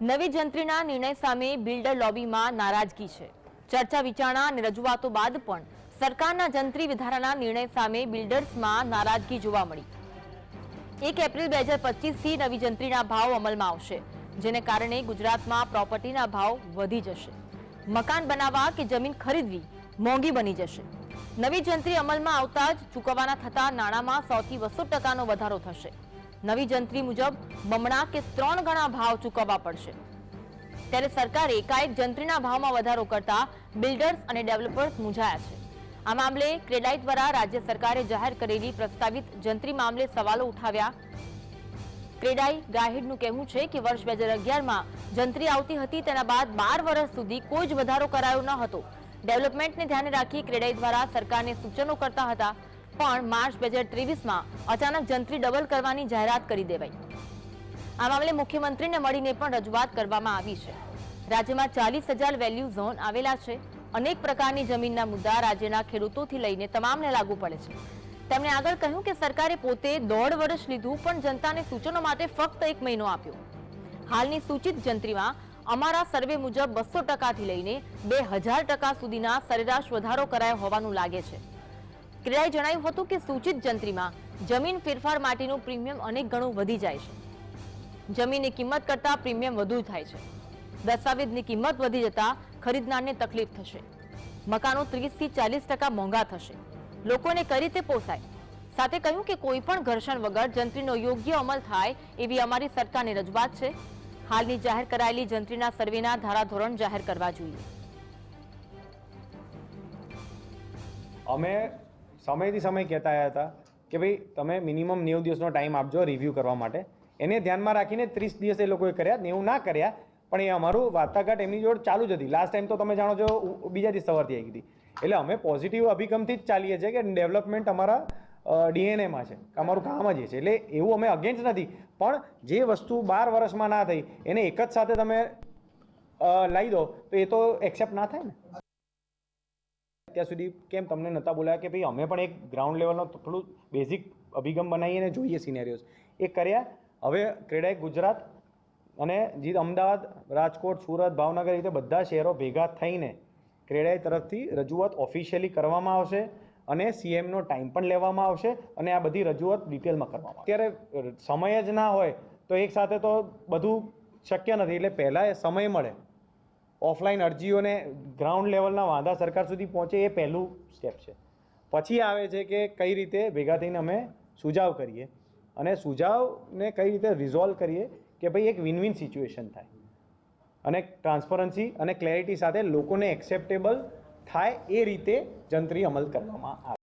નવી જંત્રીના નિર્ણય સામે બિલ્ડર લોબીમાં નારાજગી છે. ચર્ચા વિચારણા અને રજૂઆતો બાદ પણ સરકારના જંત્રી વધારાના નિર્ણય સામે બિલ્ડર્સમાં નારાજગી જોવા મળી. એક એપ્રિલ બે હજાર પચીસથી નવી જંત્રીના ભાવ અમલમાં આવશે, જેને કારણે ગુજરાતમાં પ્રોપર્ટીના ભાવ વધી જશે. મકાન બનાવવા કે જમીન ખરીદવી મોંઘી બની જશે. નવી જંત્રી અમલમાં આવતા જ ચૂકવવાના થતા નાણાંમાં સૌથી બસો ટકાનો વધારો થશે. નવી જંત્રી મુજબ બમણા કે ત્રણ ગણા ભાવ ચૂકવવા પડશે. ત્યારે સરકારે એકાએક જંત્રીના ભાવમાં વધારો કરતા બિલ્ડર્સ અને ડેવલપર્સ મૂંઝાયા છે. આ મામલે ક્રેડાઈ દ્વારા રાજ્ય સરકારે જાહેર કરેલી પ્રસ્તાવિત જંત્રી મામલે સવાલો ઉઠાવ્યા. ક્રેડાઈ ગાહિડનું કહેવું છે કે વર્ષ બે હજાર અગિયારમાં જંત્રી આવતી હતી તેના બાદ બાર વર્ષ સુધી કોઈ જ વધારો કરાયો ન હતો. ડેવલપમેન્ટને ધ્યાને રાખી ક્રેડાઈ દ્વારા સરકારને સૂચનો કરતા હતા. પણ માર્ચ બે હજાર ત્રેવીસમાં અચાનક જંત્રી ડબલ કરવાની જાહેરાત કરી દેવાઈ. આ મામલે મુખ્યમંત્રીને મળીને પણ રજૂઆત કરવામાં આવી છે. રાજ્યમાં ચાલીસ હજાર વેલ્યુ ઝોન આવેલા છે. અનેક પ્રકારની જમીનના મુદ્દા રાજ્યના ખેડૂતોથી લઈને તમામને લાગુ પડે છે. તેમણે આગળ કહ્યું કે સરકારે પોતે દોઢ વર્ષ લીધું પણ જનતાને સૂચનો માટે ફક્ત એક મહિનો આપ્યો. હાલની સૂચિત જંત્રીમાં અમારા સર્વે મુજબ બસો ટકાથી લઈને બે હજાર ટકા સુધીના સરેરાશ વધારો કરાયો હોવાનું લાગે છે. ક્રિયાએ જણાવ્યું હતું કે સૂચિત જંત્રીમાં જમીન ફેરફાર માટેનું પ્રીમિયમ અનેક ગણું વધી જાય છે. જમીનની કિંમત કરતાં પ્રીમિયમ વધુ થાય છે. દસ્તાવેજની કિંમત વધી જતા ખરીદનારને તકલીફ થશે. મકાનો ત્રીસથી ચાલીસ ટકા મોંઘા થશે. લોકોને કઈ રીતે પોસાય? સાથે કહ્યું કે કોઈ પણ ઘર્ષણ વગર જંત્રીનો યોગ્ય અમલ થાય એવી અમારી સરકારની રજૂઆત છે. હાલની જાહેર કરાયેલી જંત્રીના સર્વેના ધારાધોરણ જાહેર કરવા જોઈએ. અમે સમયથી સમય કહેતા આવ્યા હતા કે ભાઈ, તમે મિનિમમ નેવું દિવસનો ટાઈમ આપજો રિવ્યૂ કરવા માટે. એને ધ્યાનમાં રાખીને ત્રીસ દિવસ એ લોકોએ કર્યા. નેવું ના કર્યા, પણ એ અમારું વાર્તાઘાટ એમની જોડે ચાલુ જ હતી. લાસ્ટ ટાઈમ તો તમે જાણો છો બીજા દિવસ સવારથી આવી હતી. એટલે અમે પોઝિટિવ અભિગમથી જ ચાલીએ છીએ કે ડેવલપમેન્ટ અમારા ડીએનએમાં છે. કે અમારું કામ જ એ છે. એટલે એવું અમે અગેન્સ્ટ નથી. પણ જે વસ્તુ બાર વર્ષમાં ના થઈ, એને એક જ સાથે તમે લાવી દો, તો એ તો એક્સેપ્ટ ના થાય ને. અત્યાર સુધી કેમ તમને નહોતા બોલાયા કે ભાઈ અમે પણ એક ગ્રાઉન્ડ લેવલનો થોડું બેઝિક અભિગમ બનાવીને જોઈએ સિનેરિયોઝ એ કર્યા, હવે ક્રેડાઈ ગુજરાત અને જે અમદાવાદ, રાજકોટ, સુરત, ભાવનગર રીતે બધા શહેરો ભેગા થઈને ક્રેડાઈ તરફથી રજૂઆત ઓફિશિયલી કરવામાં આવશે અને સીએમનો ટાઈમ પણ લેવામાં આવશે અને આ બધી રજૂઆત ડિટેલમાં કરવામાં અત્યારે સમય જ ના હોય તો એક સાથે તો બધું શક્ય નથી. એટલે પહેલાં એ સમય મળે. ઓફલાઈન અરજીઓને ગ્રાઉન્ડ લેવલના વાંધા સરકાર સુધી પહોંચે એ પહેલું સ્ટેપ છે. પછી આવે છે કે કઈ રીતે ભેગા થઈને અમે સુઝાવ કરીએ અને સુઝાવને કઈ રીતે રિઝોલ્વ કરીએ કે ભાઈ એક વિન વિન સિચ્યુએશન થાય. અને ટ્રાન્સપરન્સી અને ક્લેરિટી સાથે લોકોને એક્સેપ્ટેબલ થાય એ રીતે જંત્રી અમલ કરવામાં આવે.